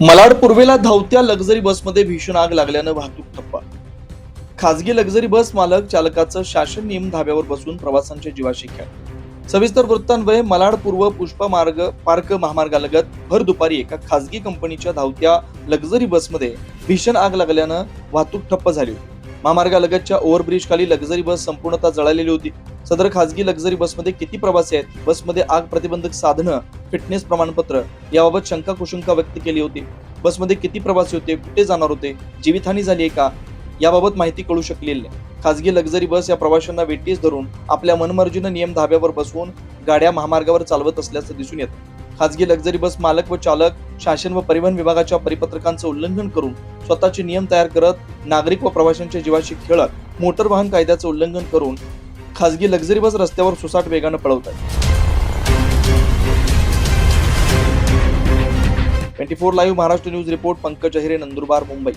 मलाड पूर्वेला धावत्या लक्झरी बसमध्ये भीषण आग लागल्यानं वाहतूक ठप्प. खासगी लक्झरी बस मालक चालकाचं शासन नियम धाब्यावर बसून प्रवाशांच्या जीवाशी खेळ. सविस्तर वृत्तान्वये मलाड पूर्व पुष्पा मार्ग पार्क महामार्गालगत भर दुपारी एका खासगी कंपनीच्या धावत्या लक्झरी बसमध्ये भीषण आग लागल्यानं वाहतूक ठप्प झाली होती. महामार्गालगतच्या ओव्हरब्रिज खाली लक्झरी बस संपूर्णतः जळालेली होती. सदर खासगी लक्झरी बसमध्ये किती प्रवासी आहेत? बसमध्ये आग प्रतिबंधक साधनं फिटनेस प्रमाणपत्र याबाबत शंका कुशंका व्यक्त केली होती. बसमध्ये किती प्रवासी होते? कुठे जाणार होते? जीवितहानी झाली आहे का? याबाबत माहिती कळू शकलेली नाही. खासगी लक्झरी बस या प्रवाशांना वेटीस धरून आपल्या मनमर्जीनं नियम धाब्यावर बसवून गाड्या महामार्गावर चालवत असल्याचं दिसून येतं. खासगी लक्झरी बस मालक व चालक शासन व परिवहन विभागाच्या परिपत्रकांचं उल्लंघन करून स्वतःचे नियम तयार करत नागरिक व प्रवाशांच्या जीवाशी खेळत मोटर वाहन कायद्याचं उल्लंघन करून खासगी लक्झरी बस रस्त्यावर सुसाट वेगानं पळवत आहेत twenty four live Maharashtra news report Pankaj Ahire Nandurbar Mumbai.